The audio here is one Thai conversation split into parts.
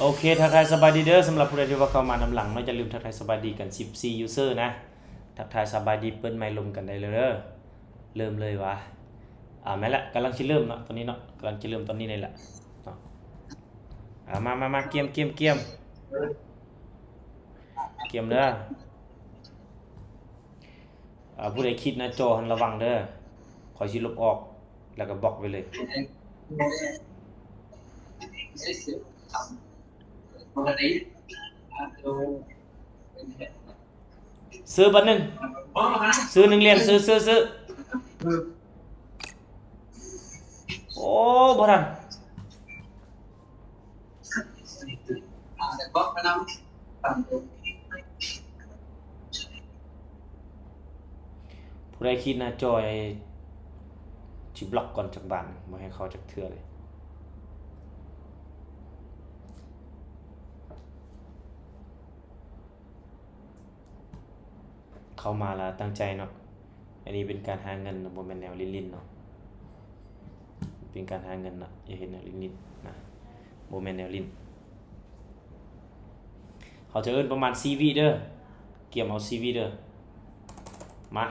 โอเคทักทายสบายดีเด้อสำหรับผู้ใดที่ว่าเข้ามานำหลังเนาะอย่าลืมทักทายสบายดีกัน 14 user นะ ทักทายสบายดีเปิ้นไมค์ลมกันได้เลยเด้อเริ่มเลยวะอ่าแม่ละกำลังสิเริ่มเนาะตอนนี้เนาะกำลังจะเริ่มตอนนี้เลยละเนาะอ่ามามามาเกมเกมเกมเกมเด้ออ่าผู้ใดคิดนะจอหันระวังเด้อขอยสิลบออกแล้วก็บล็อกไว้เลย ซื้อบัตรหนึ่งซื้อหนึ่งเหรียญซื้อซื้อซื้อโอ้บ่ทันผู้ใดคิดหนะจอยจิบล็อกก่อนจากบ้านบ่ให้เขาจากเทื่อเลย เข้ามาแล้วตั้งใจเนาะอันนี้เป็นการหาเงินบนเป็นแนวลิ้นๆเนาะเป็นการหาเงินนะอย่าเห็นแนวลิ้นๆนะบ่แม่นแนวลิ้นเขาจะเอิ้นประมาณ CV เด้อเกี่ยมเอา CV เด้อมา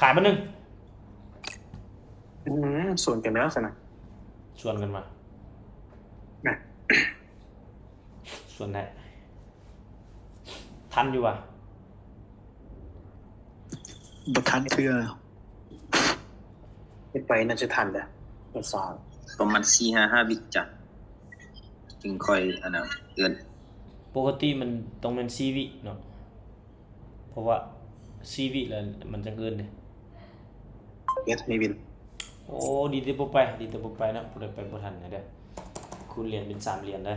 ขายมาหนึ่งอืมส่วนกันแล้วสินะชวนกันมานะชวนได้ทันอยู่ว่ะบทันเทื่อไม่ไปน่าจะทันแหละภาษาประมาณสี่ห้าห้าวิจ้ะจึงค่อยอันนั้นเกินปกติมันต้องเป็นซีวิเนาะเพราะว่าซีวิแล้วมันจะเกินเนี่ย เอสไม่บิน โอ้ดีแต่บ่ไป ดีแต่บ่ไปนะบ่ได้ไปบ่ทันนะเด้อคุณเรียนเป็นสามเหรียญเด้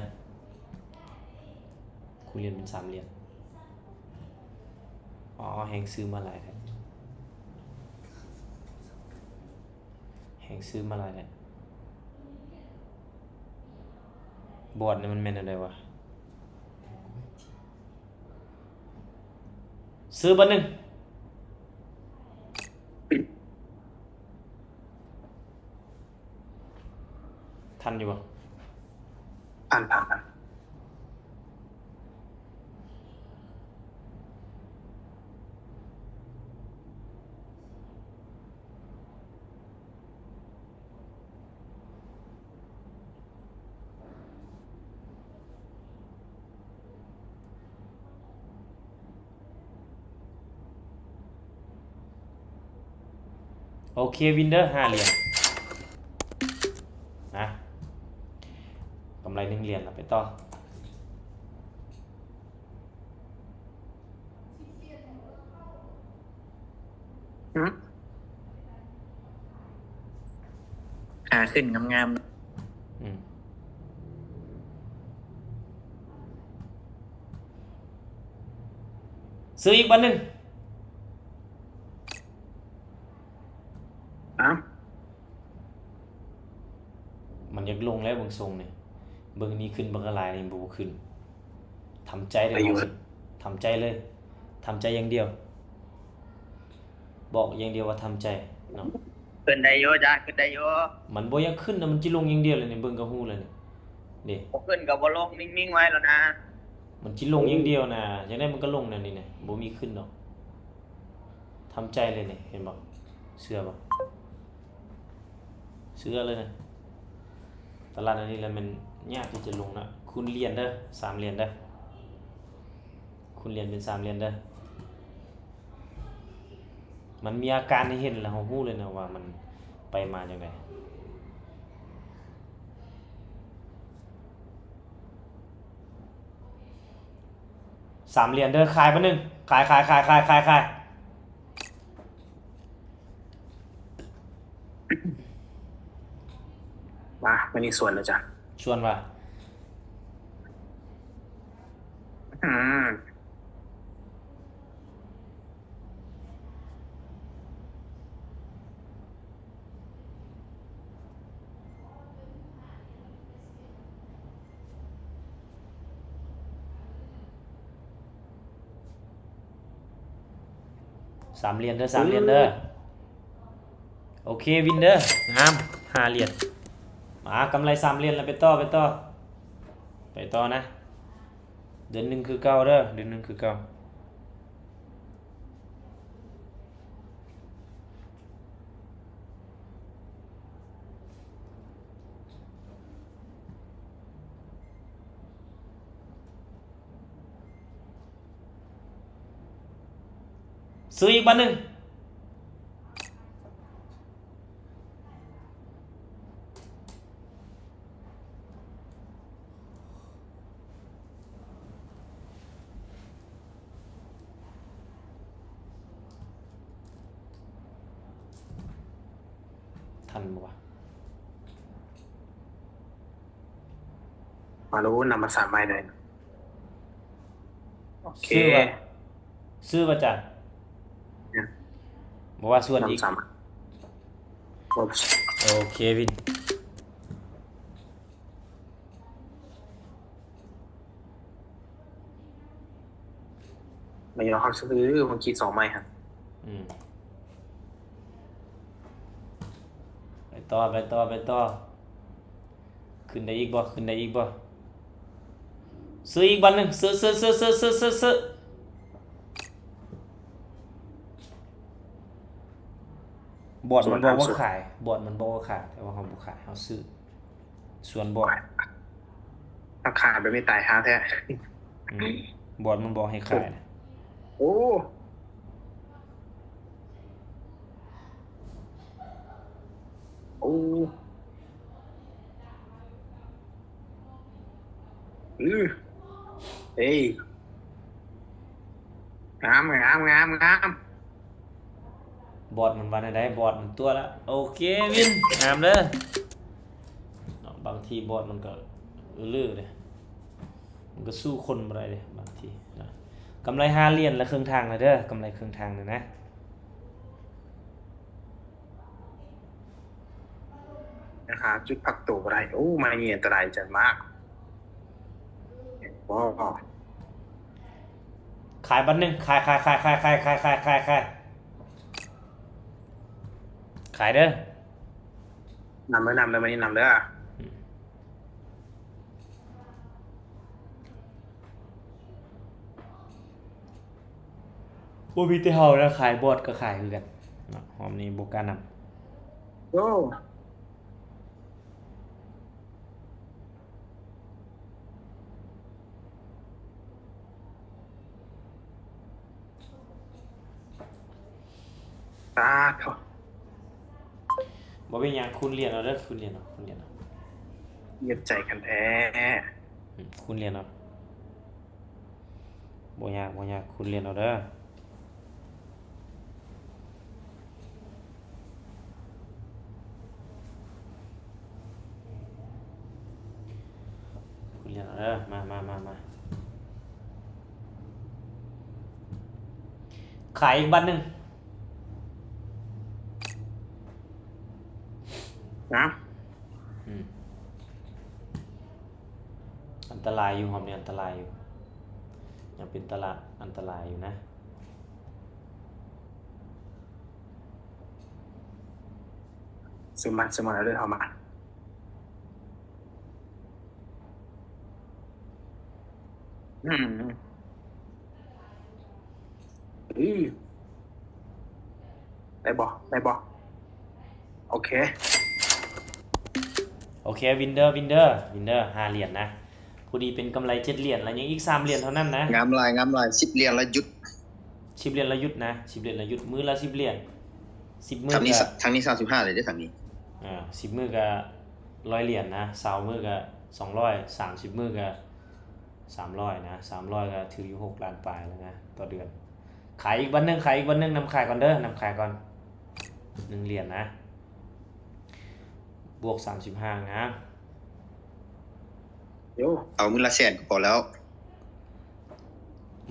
คุณเรียนเป็นสามเหรียญอ๋อแฮงซื้อมาหลายแท้แฮงซื้อมาหลายแท้บอร์ดนี่มันแม่นอะไรวะซื้อบัตรหนึ่ง ทันอยู่ปะผ่านผ่านผ่านโอเควินเดอร์ห้าเหรียญนะกำไรหนึ่งเหรียญแล้วไป ต่ออืมหาขึ้นงามอืมซื้ออีกบัตรหนึ่งอ้าวมันอยากลงแล้วเบิ่งทรงเนี่ย เบิ่งนี้ขึ้นเบิ่งอะไรนี่บ่ขึ้นทำใจเลยของมันทำใจเลยทำใจอย่างเดียว บอกอย่างเดียวว่าทำใจเนาะขึ้นได้โยจ้ะขึ้นได้โยมันบ่อยังขึ้นนะมันจิลงอย่างเดียวเลยนี่เบิ่งก็ฮู้เลยนี่นี่บ่ขึ้นกับบ่ลงนิ่งๆไว้แล้วนะมันจิลงอย่างเดียวนะอย่างได้มันก็ลงนั่นนี่นะบ่มีขึ้นดอกทำใจเลยนี่เห็นบ่เชื่อบ่เชื่อเลยนะตลาดอันนี้แหล้วมัน ยากที่จะลงนะคุณเรียนเด้อสามเหรียญเด้อคุณเรียนเป็นสามเหรียญเด้อมันมีอาการให้เห็นแล้วเราฮู้เลยนะว่ามันไปมาจังไดสามเหรียญเด้อขายมาหนึ่งขายขายขายขายขายขายมาไม่มีส่วนแล้วจ้ะ ชวนว่ะอืมสามเหรียญเด้อสามเหรียญเด้อโอเควินเด้องามห้าเหรียญ มากำไรสามเหรียญแล้วไปต่อไปต่อไปต่อนะ เดือนหนึ่งคือเก้าเด้อเดือนหนึ่งคือเก้าซื้ออีกบันหนึ่งทันบ่วะ มารู้นำมาสามใบเลยโอเคซื้อวะซื้อวะจ้ะเนี่ยบอกว่าส่วนอีกนำสามโอ้โอเควินไม่ยอมเขาซื้อมันคิดสองใบครับอืมไปต่อไปต่อไปต่อขึ้นได้อีกบ่ขึ้นได้อีกบ่ ซื้ออีกบันหนึ่งซื้อซื้อซื้อซื้อซื้อซื้อซื้อบอร์ดมันบอกว่าขายบอร์ดมันบอกว่าขายแต่ว่าเขาบอกขายเขาซื้อส่วนบอร์ดราคาไปไม่ตายฮะแท้อืมบอร์ดมันบอกให้ขายนะโอ้โอ้อือ เฮ้ยงามงามงามงามบอร์ดมันวันได้บอร์ดมันตัวละโอเควินงามเด้อเนาะบางทีบอร์ดมันก็ลื่อๆเลยมันก็สู้คนบ่ได้เลยบางทีนะกำไรห้าเหรียญละครึ่งทางเลยเด้อกำไรครึ่งทางเลยนะนะคะจุดพักตัวอะไรโอ้มาเนี่ยอันตรายจังมากว้าว ขายบันหนึ่งขายขายขายขายขายขายขายขายขายขายเด้อนำเลยนำเลยมานี่นำเลยบ่มีแต่เฮานะขายบอร์ดก็ขายคือกันเนาะหอมนี้บ่กล้านำโอ้ตาเขา บ่ เป็นหยังคุณเรียนเอาเด้อคุณเรียนเอาคุณเรียนเอาเงียบใจกันแท้อืมคุณเรียนเอาบ่ยากบ่ยากคุณเรียนเอาเด้อคุณเรียนเอาเด้อมามามามาขายอีกบัตรหนึ่ง นะอืมอันตรายอยู่หอมเนี่ยอันตรายอยู่ยังเป็นตลาดอันตรายอยู่นะซื้อมันซื้อมันแล้วเลยเอามาอืมอือได้บ่ได้บ่โอเค โอเควินเดอร์วินเดอร์วินเดอร์ห้าเหรียญนะพอดีเป็นกำไรเจ็ดเหรียญแล้วยังอีกสามเหรียญเท่านั้นนะงามลายงามลายสิบเหรียญละหยุดสิบเหรียญละยุดนะสิบเหรียญละยุดมือละสิบเหรียญสิบมือทางนี้ก็ทางนี้สามสิบห้าเลยได้อทางนี้อ่าสิบมือก็ร้อยเหรียญนะสาวมือก็สองร้อยสามสิบมือก็สามร้อยนะสามร้อยก็ถืออยู่หกล้านปลายแล้วนะต่อเดือนขายอีกวันหนึงขายอีกวันหนึงนำขายก่อนเด้อนำขายก่อนหนึ่งเหรียญนะ บวกสามสิบห้านะเดี๋ยวเอามือละแสนก็พอแล้ว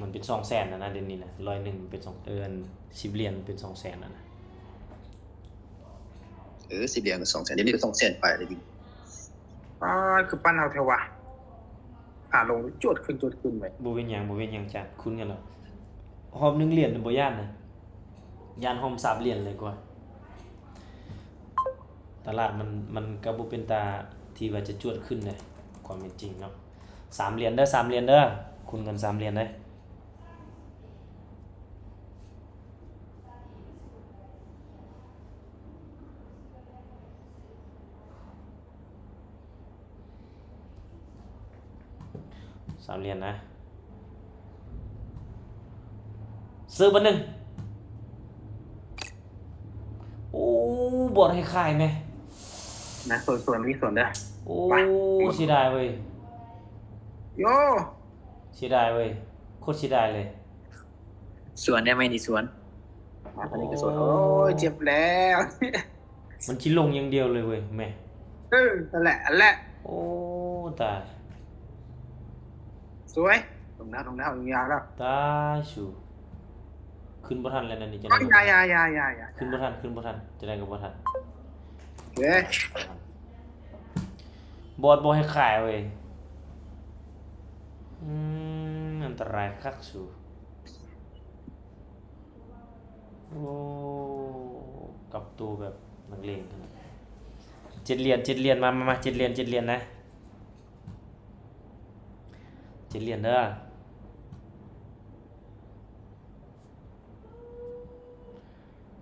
มันเป็นสองแสนนะนะเดือนนี้นะร้อยหนึ่งเป็นสองเอินสิบเหรียญเป็นสองแสนนะนะเออสิบเหรียญก็สองแสนเดี๋ยวนี้ก็สองแสนไปเลยดิอ่าคือปั้นเอาเทวะขาลงจวดขึ้นจวดขึ้นไปบเป็นหยังบเป็นหยังจ้ะคุณกันเหรอหอบหนึ่งเหรียญเป็นบ่ย่านนะยานหอมสามเหรียญเลยกว่า ตลาดมันมันก็บ่เป็นตาที่ว่าจะจวดขึ้นเลยความเป็นจริงเนาะสามเหรียญเด้อสามเหรียญเด้อคุณกันสามเหรียญเด้สามเหรียญนะ ซื้อบันหนึ่งโอ้บอดให้ขายไหม นะส่วนส่วนที่ส่วนเด้อ โอ้ไป เสียดายเว้ยโยเสียดายเว้ยโคตรเสียดายเลย สวนได้ไหมนี่สวน มาตอนนี้ก็ส่วนโอ้ยเจ็บแล้วมันชิลงอย่างเดียวเลยเว้ยแม่เออนั่นแหละอันแหละโอ้ตายสวยตรงหน้าตรงหน้าตรงยาวแล้วตายชูขึ้นบ่ทันแล้วนั่นนี่จะอ๋ได้อยาอยาอยาอยาอยาขึ้นบ่ทันขึ้นบ่ทันจะได้กับบ่ทัน เฮ้ยบอดบ่ให้ขายเว้ยอืมอันตรายคักสูโอ้กับตัวแบบนักเลงขนาดเจ็ดเหรียญเจ็ดเหรียญมามามาเจ็ดเหรียญเจ็ดเหรียญนะเจ็ดเหรียญเด้อ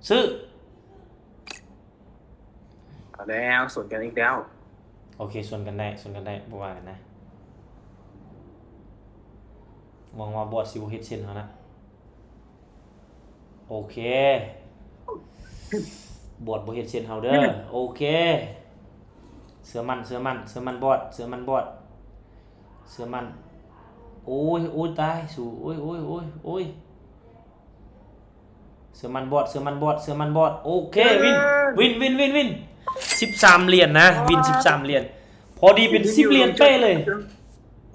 ซื้อ แล้วส่วนกันอีกแล้ว โอเคส่วนกันได้ส่วนกันได้บ่ว่ากันนะหวังว่าบอดสิบ่เฮ็ดเช่นเฮานะโอเคบอดบ่เฮ็ดเช่นเฮาเด้อโอเค เสือมันเสือมันเสือมันบอดเสือมันบอดเสือมันโอ้ยโอ้ยตายสู่โอ้ยโอ้ยโอ้ยโอ้ยเสือมันบอดเสือมันบอดเสือมันบอดโอเควินวินวินวินวิน สิบสามเหรียญนะ วินสิบสามเหรียญพอดีเป็นสิบเหรียญเป้เลย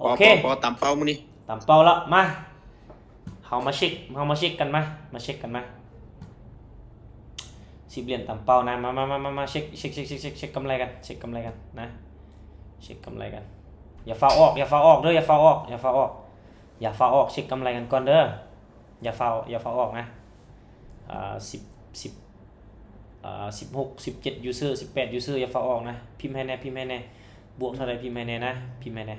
พโออเคพอพอตามเป้ามื้อนี้ตามเป้าละมาเฮามาเช็คเฮามาเช็คกันมา มาเช็คกันมาสิบเหรียญตามเป้านะ มามามามามาเช็คเช็คเช็คเช็คเช็คเช็คกำไรกัน เช็คกำไรกันนะ เช็คกำไรกัน อย่าฟ้าออก อย่าฟ้าออกเด้อ อย่าฟ้าออก อย่าฟ้าออก อย่าฟ้าออก เช็คกำไรกันก่อนเด้อ อย่าฟ้าอย่าฟ้าออกนะ อ่าสิบสิบอ่า สิบหกสิบเจ็ดยูเซอร์สิบแปดยูเซอร์อย่าฟ้าออกนะ พิมพ์ให้แน่พิมพ์ให้แน่บวกเท่าไรพิมพ์ให้แน่นะพิมพ์ให้แน่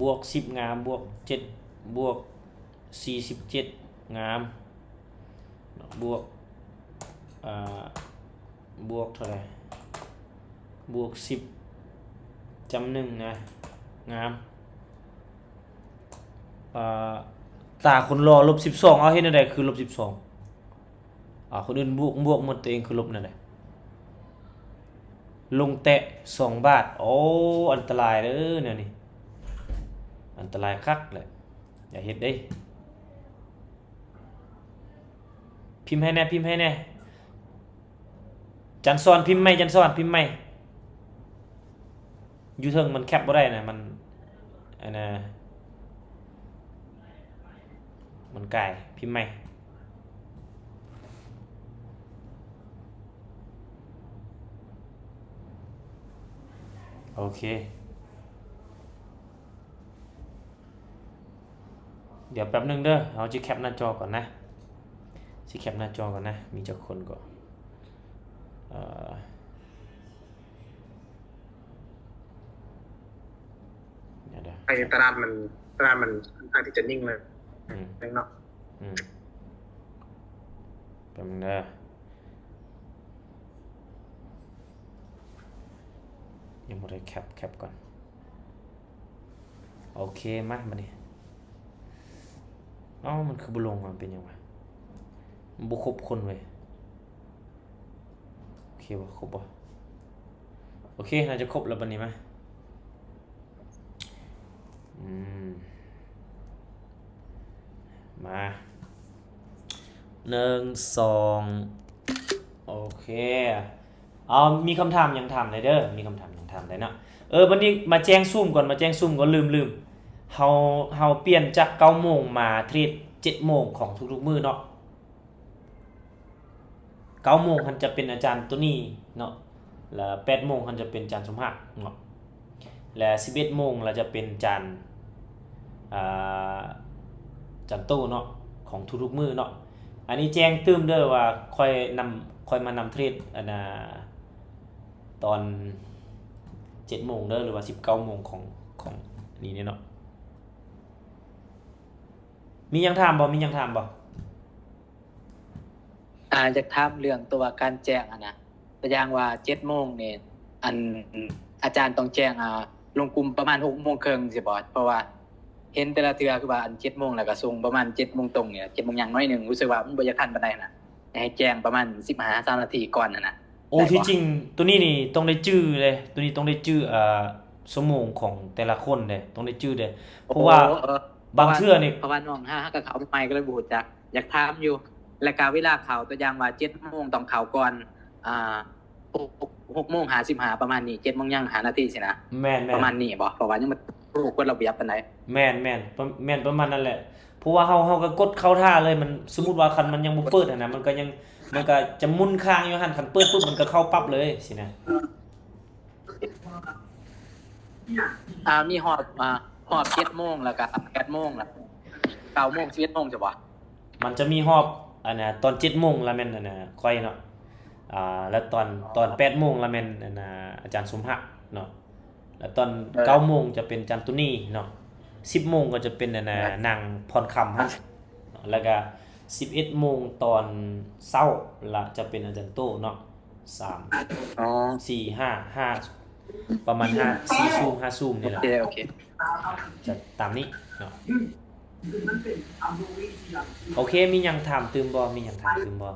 บวกสิบงามบวกเจ็ดบวกสี่สิบเจ็ดงามบวกอ่าบวกเท่าไหรบวกสิบจำหนึ่งนะงามอ่าตาคนรอลบสิบสองเอาเห็นอะไรคือลบสิบสอง คนอื่นบวกบวกหมดตัวเองคือลบนั่นแหละลงแตะสองบาท โอ้อันตรายเด้อเนี่ยนี่อันตรายคักเลยอย่าเฮ็ดได้ พิมพ์ให้แน่ พิมพ์ให้แน่ จันซ้อนพิมพ์ไม่จันซ้อนพิมพ์ไม่อยู่เทิงมันแคปบ่ได้นะมันอันน่ะมันไก่พิมพ์ไม่ โอเค เดี๋ยวแป๊บนึงเด้อเราจะแคปหน้าจอก่อนนะจะแคปหน้าจอก่อนนะ มีจักคนก่อนเอ่อเดี๋ยวเดี๋ยวไอ้ตลาดมันตลาดมันค่อนข้างที่จะนิ่งเลยอืมเนาะอืมแป๊บนึงเด้อ ยังไม่ได้แคปแคปก่อน โอเคมามานี่อ้ามันคือบุลงอะเป็นยังไงมันบุครบคนเว้ยโอเคบ่ครบบ่โอเคน่าจะครบแล้วบันนี้ไหมอืม มาหนึ่งสองโอเค เอามีคำถามยังถามเลยเด้อ มีคำถาม ยังถามเนาะเออวันนี้มาแจ้งซุ่มก่อนมาแจ้งซุ่มก่อนลืมลืมเฮาเฮาเปลี่ยนจากเก้าโมงมาเทรดเจ็ดโมงของทุกๆมื้อเนาะเก้าโมงมันจะเป็นอาจารย์ตัวนี้เนาะแล้วแปดโมงมันจะเป็นอาจารย์สมหักเนาะและสิบเอ็ดโมงเราจะเป็นอาจารย์อ่าจันตู้เนาะของทุกๆมือเนาะอันนี้แจ้งตื้มด้อว่าค่อยนำค่อยมานำเทรดอันนะตอน 7โมงเด้อหรือว่า19โมงของของนี่เนี่ยเนาะมียังถามบ่มียังถามบ่อาจจะถามเรื่องตัวการแจ้งอะนะตัวอย่างว่าเจ็ดโมงเนี่ยอันอาจารย์ต้องแจ้งอ่าลงกลุ่มประมาณหกโมงครึ่งสิบอสเพราะว่าเห็นแต่ละเทือคือว่าอันเจ็ดโมงแล้วก็ส่งประมาณเจ็ดโมงตรงเนี่ยเจ็ดโมงอย่างน้อยหนึ่งรู้สึกว่ามันบรรยากาศบันไดนะให้แจ้งประมาณสิบห้าสามนาทีก่อนนะนะ โอ้ที่จริงตัวนี้นี่ต้องได้จื้อเลย ตัวนี้ต้องได้จื้ออ่าชั่วโมงของแต่ละคนเลยต้องได้จื้อเลยเพราะว่าโอ้เออบางเทื่อนี่เพราะว่าน้องห้ากับเขาไม่ก็เลยบูดจักอยากถามอยู่และการเวลาเขาตัวอย่างว่าเจ็ดโมงต้องเขาก่อนอ่าหกหกโมงหาสิบหาประมาณนี้เจ็ดโมงยังหานาทีสินะแม่นแม่ประมาณนนี้บ่เพราะว่ายังมันรู้กฎระเบียบปานใดแม่นแม่นประแม่นประมาณนั้นแหละเพราะว่าเฮาเฮาก็กดเข้าท่าเลยมันสมมุติว่าคันมันยังบ่เปิดอะนะมันก็ยัง มันก็จะหมุนค้างอยู่หั่นคันเปิดปุ๊บมันก็เข้าปั๊บเลยสินะอ่ามีฮอดอ่าฮอด7โมงแล้วก็8โมงแล้ว9โมง11โมงจ้ะบ่มันจะมีรอบอันน่ะตอน7โมงละแม่นอันน่ะค่อยเนาะอ่าแล้วตอนตอน8โมงละแม่นอันน่ะอาจารย์สมหักเนาะแล้วตอน9โมงจะเป็นอาจารย์ตุนี่เนาะ10โมงก็จะเป็นอันน่ะนางพรคำฮะแล้วก็ 11โมงตอนเช้าละจะเป็นอาจารย์โตเนาะสามอ๋อสี่ห้าห้าประมาณห้าสี่ซูมห้าซูมนี่แหโอละเคโอเคจะตามนี้เนาะโอเคมีหยังถามตืมบอมีหยังถามตืมบอ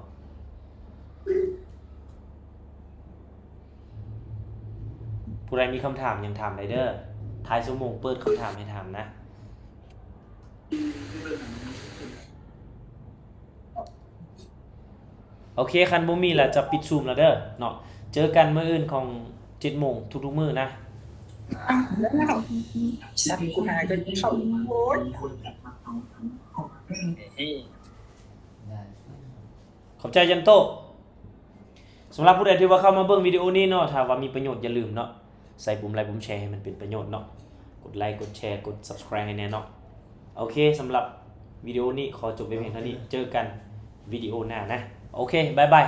ผู้ใดมีคำถามหยังถามได้เด้อท้ายชั่วโมงเปิดคำถามให้ถามนะ โอเคคันบ่มีแล้วจะปิดซูมแล้วเด้อเนาะเจอกันมื้ออื่นของ7โมงทุกๆมื้อนะสัตว์กูหายก็เข้าโอ้ยขอบใจจันโตสำหรับผู้ใดที่ว่าเข้ามาเบิ่งวิดีโอนี้เนาะถ้าว่ามีประโยชน์อย่าลืมเนาะใส่ปุ่มไลค์ปุ่มแชร์ให้มันเป็นประโยชน์เนาะกดไลค์กดแชร์กด subscribe ให้แน่เนาะโอเคสำหรับวิดีโอนี้ขอจบไปเพียงเท่านี้เจอกันวิดีโอหน้านะ โอเคบายบาย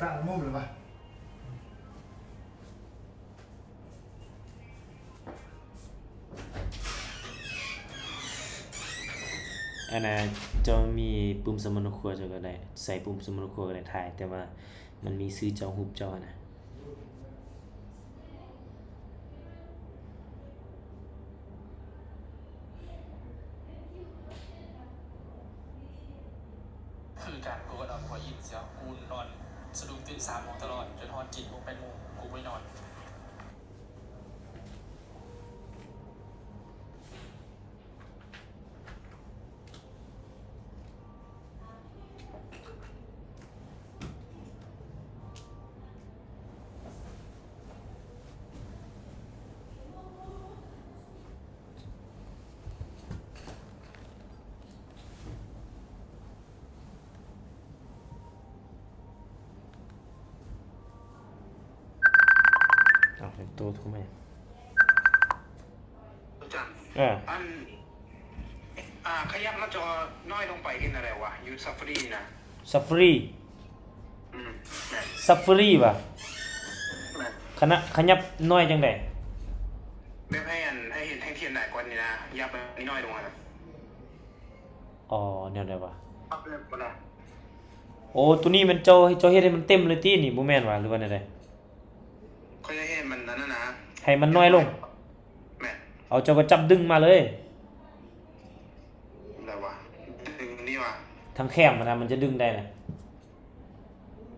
ตั้งมุมเลยปะอันนั้นจะมีปุ่มสมนุครัวจะก็ได้ ใส่ปุ่มสมนุครัวก็ได้ถ่าย แต่ว่ามันมีซื้อเจ้าฮูปเจ้านะคือการกูก็นอนพอยินเสียกูนอน สะดุ้งตื่นสามโมงตลอดจนทอนกินโมงแปดโมงกูไม่นอน ตัวทุกไหมอาจารย์เอออันอ่าขยับหน้าจอน้อยลงไปเห็นอะไรวะยูซัฟฟรีนะซัฟฟรีอืมแม่นซัฟฟรีป่ะแม่นคณะขยับน้อยจังได๋แบบให้อันให้เห็นให้เทียนไหนก่อนนี่นะยับไปนิดหน่อยลงอะอ๋อแนวใดวะปับเลยบ่ล่ะโอ้ตัวนี้มันเจ้าเจ้าเฮ็ดให้มันเต็มเลยตินี่บ่แม่นวะหรือว่าแนวใด เขาจะเห็ ให้มันน้อยลง แม่เอาเจ้าก็จับดึงมาเลย อะไรวะดึงนี่วะทั้งแคมมันนะมันจะดึงได้นะ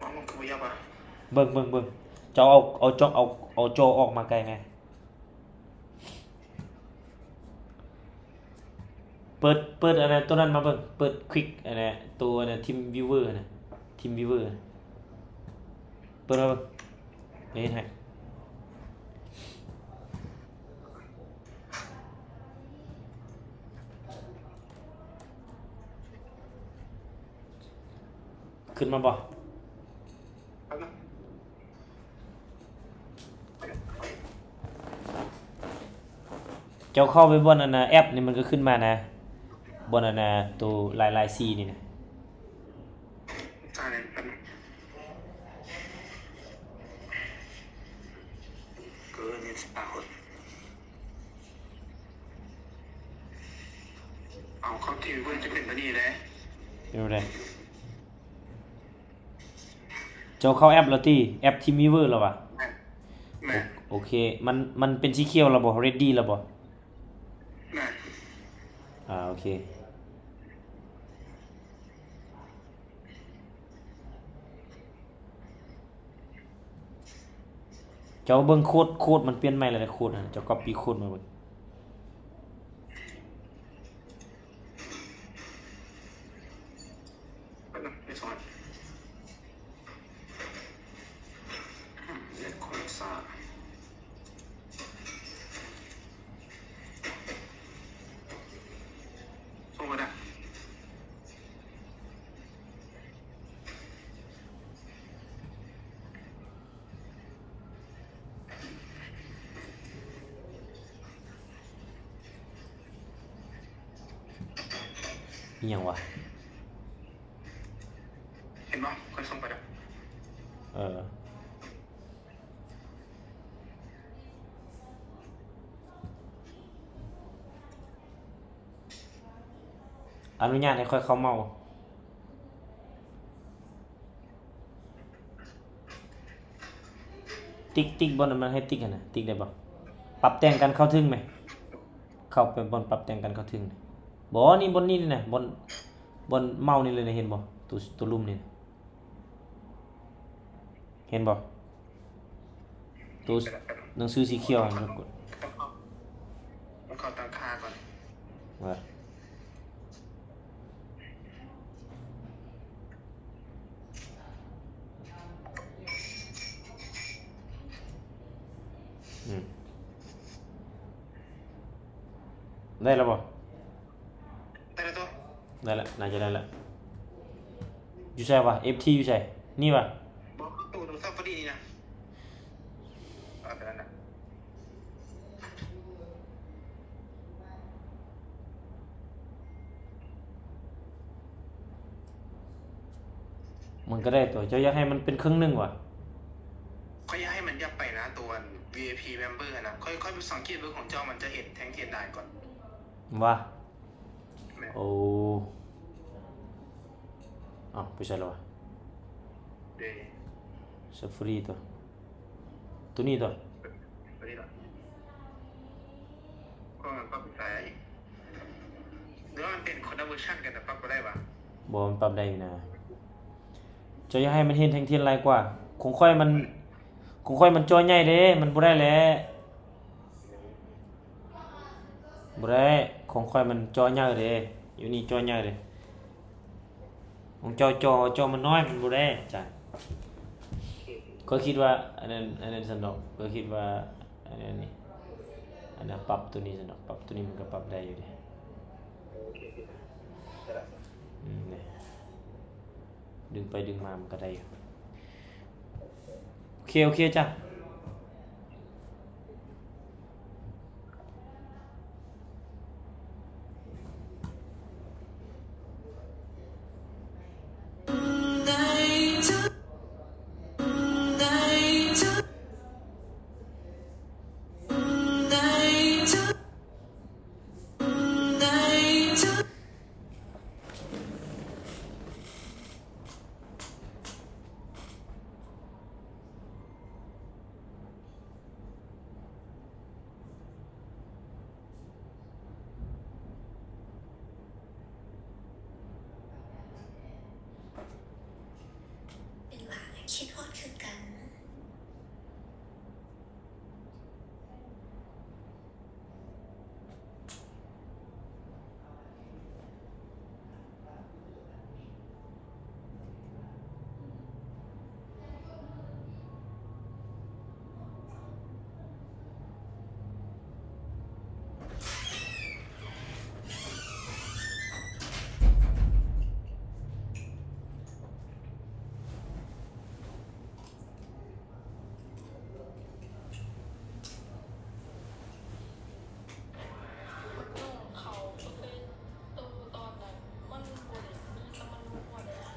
อ๋อมันคือบ่ยับอะเบิ่งเบิ่งเบิ่งเจ้าเอาเอาจอเอาเอาจอออกมาไกลไงเปิดเปิดอะไรตัวนั้นมาเบิ่งเปิดควิกอะไรตัวอะไรทีมวิวเวอร์นะทีมวิวเวอร์เปิดมาเบิ่งเดี๋ยวเห็นให้ ขึ้นมาบ่เจ้าเข้าไปบนอันนะแอปนี่มันก็ขึ้นมานะ บนอันนะตัวลายลายซีนี่นะ ใช่เลยแป๊บนึงเกินนี่สาคนเอาเข้าทีวีเพื่อนจะเป็นตัวนี้เลย เป็นไร เจ้าเข้าแอปแล้วตีแอปทีมีเวอร์แล้ววะแม่แม่โอเค มันมันเป็นสีเขียวแล้วบ่ ready แล้วบ่แม่อ่าโอเคเจ้าเบิ่งโค้ดโค้ดมันเปลี่ยนใหม่แล้วนะโค้ดน่ะเจ้า copy โค้ดมาเบิ่ง แป๊บนึงไม่สอนอืมเล็กคนซาส่งมาได้ อีหยังวะ เห็นป่ะค่อยส่งไปได้ เออ อนุญาตให้ค่อยเข้าเมาติ๊กติ๊กบนนั้นมันให้ติ๊กอะนะติ๊กได้ปะปรับแต่งกันเข้าถึงไหม เข้าไปบนปรับแต่งกันเข้าถึงบอนี่บนนี่นี่นะบนบนเมานี่เลยนะเห็นบ่ตัวตัวลุ่มนี่นะเห็นบ่ตัวหนังสือสีเขียวอันนี้กดต้องเข้าต้องเข้าตั้งค่าก่อนว่า ได้แล้วบ่ได้แล้วตัวได้แล้วน่าจะได้แล้วอยู่ใช่ปะ FT อยู่ใช่นี่ปะบอกตู้โทรศัพท์พอดีนี่นะเอาไปแล้วนะมันก็ได้ตัวเจ้าอยากให้มันเป็นครึ่งหนึ่งวะค่อยให้มันยับไปนะตัว VIP member นะค่อยค่อยไปสังเกตเบอร์ของเจ้ามันจะเห็นแทงเทียนได้ก่อน ว่าแม่โอ้อ้าวไปใช่แล้ววะเดย์เซฟรีตัวตัวนี้ตัวพอดีละก็มันปรับใส่หรือว่ามันเป็นคนละเวอร์ชันกันแต่ปรับก็ได้ปะบอมันปรับได้อยู่นะเจ้าอยากให้มันเห็นแทงเทียนไรกว่าคงค่อยมันคงค่อยมันจอใหญ่เด้ มันบ่ได้แหล้ว บ่ได้คงค่อยมันจอใหญ่เด้อยู่นี่จอใหญ่เด้ของจอจอจอมันน้อยมันบ่ได้จ้ะก็คิดว่าอันนั้นอันนั้นสนุกก็คิดว่าอันนั้นนี่อันนั้นปรับตัวนี้สนุกปรับตัวนี้มันก็ปรับได้อยู่ดิอืมเนี่ยดึงไปดึงมามันก็ได้อยู่โอเคโอเคจ้ะ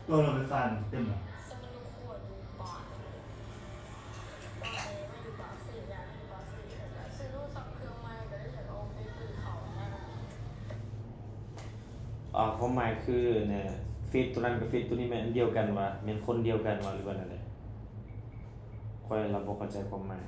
ตัวเราเป็นฟานเต็มเหรออ่าความหมายคือเนี่ยฟีดตัวนั้นกับฟีดตัวนี้แม่นอันเดียวกันวะแม่นคนเดียวกันวะหรือว่าอะไรค่อยเราบ่เข้าใจความหมาย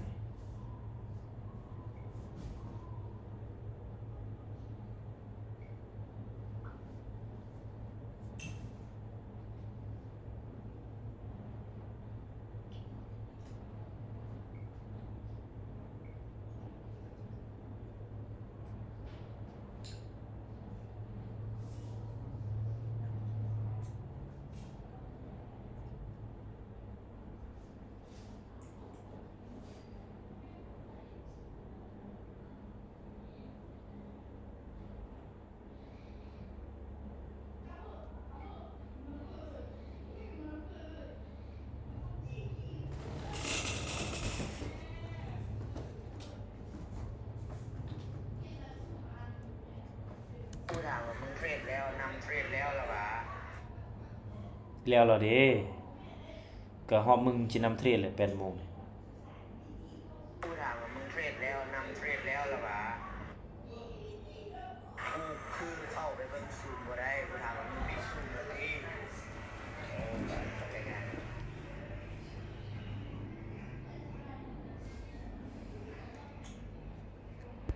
แล้วนำเทรดแล้วหรอวะแล้วเหรอเด้ก็ฮอบมึงจินำเทรดเลย8:00น